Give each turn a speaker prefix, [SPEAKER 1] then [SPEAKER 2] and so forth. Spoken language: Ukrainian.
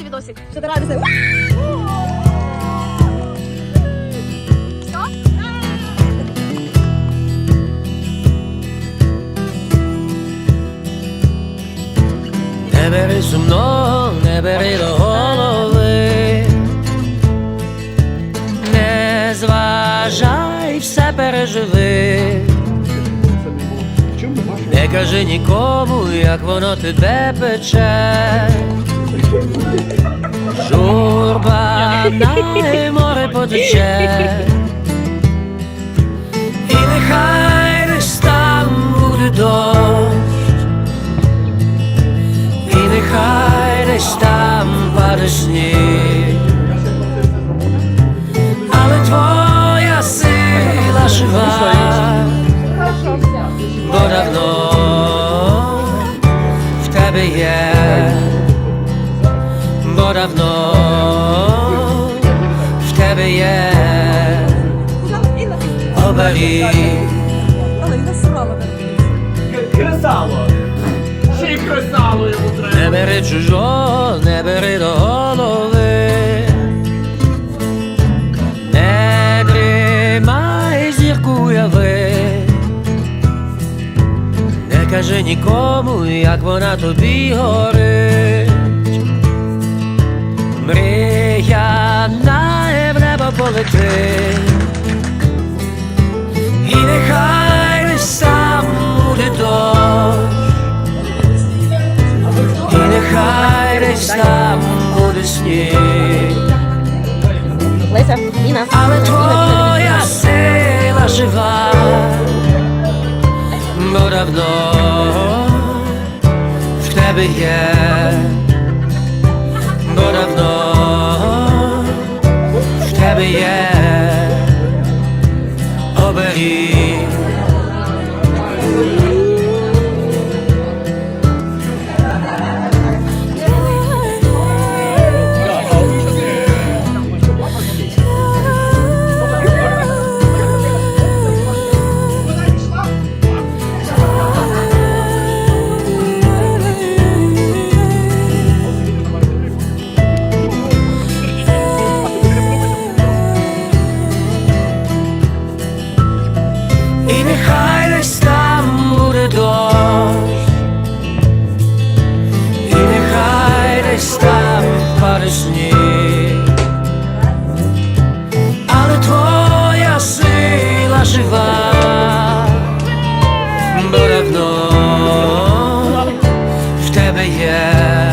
[SPEAKER 1] Відосик.
[SPEAKER 2] Що ти радишся?
[SPEAKER 3] Не бери сумно, не бери до голови, не зважай, все переживи. Не кажи нікому, як воно тебе пече. Журба на море потече. І нехай десь там буде дощ. І нехай десь там паде сніг, але твоя сила жива, бо давно в тебе є, бо давно в тебе є оберіг.
[SPEAKER 2] Але не сурала.
[SPEAKER 4] Кресало! Ще й кресало йому треба!
[SPEAKER 3] Не бери чужого, не бери до голови, не тримай зірку уяви, не кажи нікому, як вона тобі горить. Полетить, і нехай десь там буде дощ. І нехай десь там буде сніг,
[SPEAKER 2] Леся, Інна.
[SPEAKER 3] але твоя сила жива, бо давно в тебе є, є.